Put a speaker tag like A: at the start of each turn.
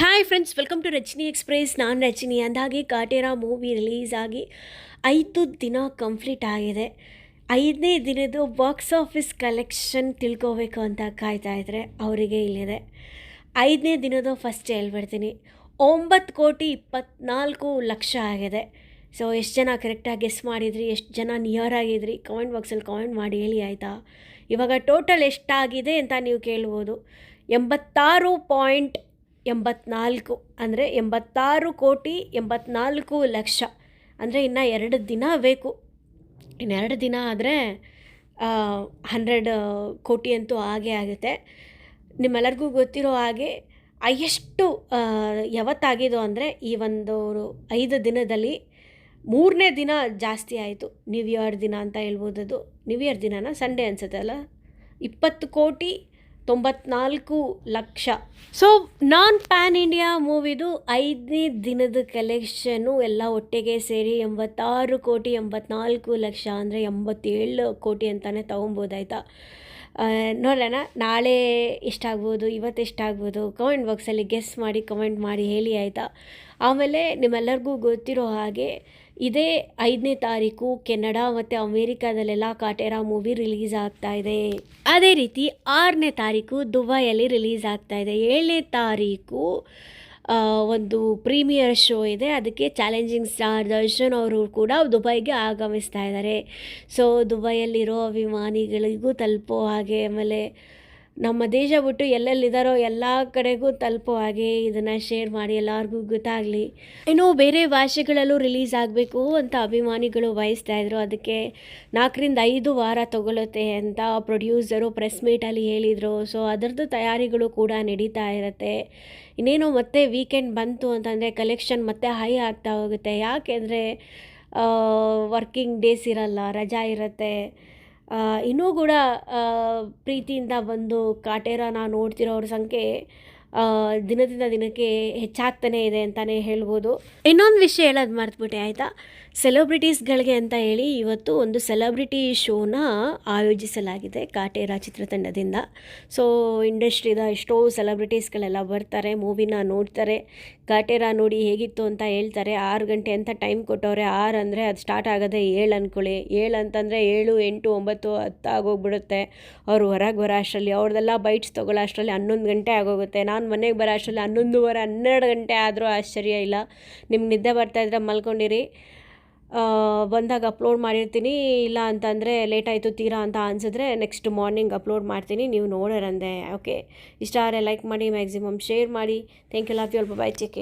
A: Hi friends welcome to Rachini express ನಾನು ರಚಿನಿ ಅಂದಾಗಿ Kaatera movie release ಆಗಿ ಐದು ದಿನ ಕಂಪ್ಲೀಟ್ ಆಗಿದೆ. ಐದನೇ ದಿನದ ಬಾಕ್ಸ್ ಆಫೀಸ್ ಕಲೆಕ್ಷನ್ ತಿಳ್ಕೋಬೇಕು ಅಂತ ಕಾಯ್ತಾ ಇದ್ದರೆ ಅವರಿಗೆ ಇಲ್ಲಿದೆ. ಐದನೇ ದಿನದ ಫಸ್ಟ್ ಹೇಳ್ಬಿಡ್ತೀನಿ. ಒಂಬತ್ತು ಕೋಟಿ ಇಪ್ಪತ್ನಾಲ್ಕು ಲಕ್ಷ ಆಗಿದೆ. ಸೊ ಎಷ್ಟು ಜನ ಕರೆಕ್ಟಾಗಿ ಗೆಸ್ ಮಾಡಿದ್ರಿ? ಎಷ್ಟು ಜನ ನಿಯರ್ ಆಗಿದ್ರಿ? ಕಾಮೆಂಟ್ ಬಾಕ್ಸಲ್ಲಿ ಕಾಮೆಂಟ್ ಮಾಡಿ ಹೇಳಿ ಆಯಿತಾ? ಇವಾಗ ಟೋಟಲ್ ಎಷ್ಟಾಗಿದೆ ಅಂತ ನೀವು ಕೇಳ್ಬೋದು. ಎಂಬತ್ತಾರು ಪಾಯಿಂಟ್ ಎಂಬತ್ನಾಲ್ಕು ಅಂದರೆ ಎಂಬತ್ತಾರು ಕೋಟಿ ಎಂಬತ್ನಾಲ್ಕು ಲಕ್ಷ ಅಂದರೆ ಇನ್ನು ಎರಡು ದಿನ ಬೇಕು. ಇನ್ನೆರಡು ದಿನ ಆದರೆ ಹಂಡ್ರೆಡ್ ಕೋಟಿ ಅಂತೂ ಆಗೇ ಆಗುತ್ತೆ. ನಿಮ್ಮೆಲ್ಲರಿಗೂ ಗೊತ್ತಿರೋ ಹಾಗೆ, ಎಷ್ಟು ಯಾವತ್ತಾಗಿದ್ದು ಅಂದರೆ ಈ ಒಂದು ಐದು ದಿನದಲ್ಲಿ ಮೂರನೇ ದಿನ ಜಾಸ್ತಿ ಆಯಿತು. ನ್ಯೂ ಇಯರ್ ದಿನ ಅಂತ ಹೇಳ್ಬೋದದು. ನ್ಯೂ ಇಯರ್ ದಿನನ ಸಂಡೇ ಅನ್ಸುತ್ತೆ ಅಲ್ಲ? ಇಪ್ಪತ್ತು ಕೋಟಿ ತೊಂಬತ್ನಾಲ್ಕು ಲಕ್ಷ. ಸೊ ನಾನ್ ಪ್ಯಾನ್ ಇಂಡಿಯಾ ಮೂವಿದು ಐದನೇ ದಿನದ ಕಲೆಕ್ಷನ್ನು ಎಲ್ಲ ಒಟ್ಟಿಗೆ ಸೇರಿ ಎಂಬತ್ತಾರು ಕೋಟಿ ಎಂಬತ್ನಾಲ್ಕು ಲಕ್ಷ ಅಂದರೆ ಎಂಬತ್ತೇಳು ಕೋಟಿ ಅಂತಲೇ ತೊಗೊಬೋದಾಯ್ತಾ? ನೋಡೋಣ ನಾಳೆ ಎಷ್ಟಾಗ್ಬೋದು, ಇವತ್ತು ಎಷ್ಟಾಗ್ಬೋದು? ಕಮೆಂಟ್ ಬಾಕ್ಸಲ್ಲಿ ಗೆಸ್ ಮಾಡಿ ಕಮೆಂಟ್ ಮಾಡಿ ಹೇಳಿ ಆಯಿತಾ? ಆಮೇಲೆ ನಿಮ್ಮೆಲ್ಲರಿಗೂ ಗೊತ್ತಿರೋ ಹಾಗೆ, ಇದೇ ಐದನೇ ತಾರೀಕು ಕೆನಡಾ ಮತ್ತು ಅಮೇರಿಕಾದಲ್ಲೆಲ್ಲ ಕಾಟೆರಾ ಮೂವಿ ರಿಲೀಸ್ ಆಗ್ತಾ ಇದೆ. ಅದೇ ರೀತಿ ಆರನೇ ತಾರೀಕು ದುಬೈಯಲ್ಲಿ ರಿಲೀಸ್ ಆಗ್ತಾ ಇದೆ. ಏಳನೇ ತಾರೀಕು ಒಂದು ಪ್ರೀಮಿಯರ್ ಶೋ ಇದೆ. ಅದಕ್ಕೆ ಚಾಲೆಂಜಿಂಗ್ ಸ್ಟಾರ್ ದರ್ಶನ್ ಅವರು ಕೂಡ ದುಬೈಗೆ ಆಗಮಿಸ್ತಾ ಇದ್ದಾರೆ. ಸೊ, ದುಬೈಯಲ್ಲಿರೋ ಅಭಿಮಾನಿಗಳಿಗೂ ತಲುಪೋ ಹಾಗೆ ಆಮೇಲೆ ನಮ್ಮ ದೇಶ ಬಿಟ್ಟು ಎಲ್ಲೆಲ್ಲಿದ್ದಾರೋ ಎಲ್ಲ ಕಡೆಗೂ ತಲುಪೋ ಹಾಗೆ ಇದನ್ನು ಶೇರ್ ಮಾಡಿ ಎಲ್ಲರಿಗೂ ಗೊತ್ತಾಗಲಿ. ಏನೋ ಬೇರೆ ಭಾಷೆಗಳಲ್ಲೂ ರಿಲೀಸ್ ಆಗಬೇಕು ಅಂತ ಅಭಿಮಾನಿಗಳು ಬಯಸ್ತಾ ಇದ್ರು. ಅದಕ್ಕೆ ನಾಲ್ಕರಿಂದ ಐದು ವಾರ ತಗೊಳುತ್ತೆ ಅಂತ ಪ್ರೊಡ್ಯೂಸರು ಪ್ರೆಸ್ ಮೀಟಲ್ಲಿ ಹೇಳಿದರು. ಸೊ ಅದರದ್ದು ತಯಾರಿಗಳು ಕೂಡ ನಡೀತಾ ಇರುತ್ತೆ. ಇನ್ನೇನು ಮತ್ತೆ ವೀಕೆಂಡ್ ಬಂತು ಅಂತಂದರೆ ಕಲೆಕ್ಷನ್ ಮತ್ತೆ ಹೈ ಆಗ್ತಾ ಹೋಗುತ್ತೆ. ಯಾಕೆಂದರೆ ವರ್ಕಿಂಗ್ ಡೇಸ್ ಇರಲ್ಲ, ರಜಾ ಇರುತ್ತೆ. ಇನ್ನೂ ಕೂಡ ಪ್ರೀತಿಯಿಂದ ಬಂದು ಕಾಟೇರನ ನೋಡ್ತಿರೋರ ಸಂಖ್ಯೆ ದಿನದಿಂದ ದಿನಕ್ಕೆ ಹೆಚ್ಚಾಗ್ತಾನೇ ಇದೆ ಅಂತಲೇ ಹೇಳ್ಬೋದು. ಇನ್ನೊಂದು ವಿಷಯ ಹೇಳೋದು ಮಾಡ್ತ್ಬಿಟ್ಟೆ ಆಯಿತಾ? ಸೆಲೆಬ್ರಿಟೀಸ್ಗಳಿಗೆ ಅಂತ ಹೇಳಿ ಇವತ್ತು ಒಂದು ಸೆಲೆಬ್ರಿಟಿ ಶೋನ ಆಯೋಜಿಸಲಾಗಿದೆ ಕಾಟೇರಾ ಚಿತ್ರತಂಡದಿಂದ. ಸೊ, ಇಂಡಸ್ಟ್ರಿದ ಎಷ್ಟೋ ಸೆಲೆಬ್ರಿಟೀಸ್ಗಳೆಲ್ಲ ಬರ್ತಾರೆ, ಮೂವಿನ ನೋಡ್ತಾರೆ, ಕಾಟೇರಾ ನೋಡಿ ಹೇಗಿತ್ತು ಅಂತ ಹೇಳ್ತಾರೆ. ಆರು ಗಂಟೆ ಅಂತ ಟೈಮ್ ಕೊಟ್ಟವ್ರೆ, ಆರು ಅಂದರೆ ಅದು ಸ್ಟಾರ್ಟ್ ಆಗೋದೇ ಏಳು ಅಂದ್ಕೊಳ್ಳಿ ಏಳು ಅಂತಂದರೆ ಏಳು, ಎಂಟು, ಒಂಬತ್ತು, ಹತ್ತು ಆಗೋಗ್ಬಿಡುತ್ತೆ. ಅವರು ಹೊರಗೆ ಬರೋ ಅಷ್ಟರಲ್ಲಿ ಅವ್ರದ್ದೆಲ್ಲ ಬೈಟ್ಸ್ ತೊಗೊಳ್ಳೋ ಅಷ್ಟರಲ್ಲಿ ಹನ್ನೊಂದು ಗಂಟೆ ಆಗೋಗುತ್ತೆ. ನಾನು ಮನೆಗೆ ಬರೋ ಅಷ್ಟರಲ್ಲಿ ಹನ್ನೊಂದುವರೆ, ಹನ್ನೆರಡು ಗಂಟೆ ಆದರೂ ಆಶ್ಚರ್ಯ ಇಲ್ಲ. ನಿಮ್ಗೆ ನಿದ್ದೆ ಬರ್ತಾ ಇದ್ರೆ ಮಲ್ಕೊಂಡಿರಿ. ಬಂದಾಗ ಅಪ್ಲೋಡ್ ಮಾಡಿರ್ತೀನಿ. ಇಲ್ಲ ಅಂತಂದರೆ ಲೇಟ್ ಆಯಿತು ತೀರಾ ಅಂತ ಅನಿಸಿದ್ರೆ ನೆಕ್ಸ್ಟ್ ಮಾರ್ನಿಂಗ್ ಅಪ್ಲೋಡ್ ಮಾಡ್ತೀನಿ. ನೀವು ನೋಡೋರಂದೆ ಓಕೆ ಇಷ್ಟ ಆದರೆ ಲೈಕ್ ಮಾಡಿ ಮ್ಯಾಕ್ಸಿಮಮ್ ಶೇರ್ ಮಾಡಿ. ಥ್ಯಾಂಕ್ ಯು ಲವ್ ಯು ಅಲ್ಪ ಬಾಯ್ ಕೇರ್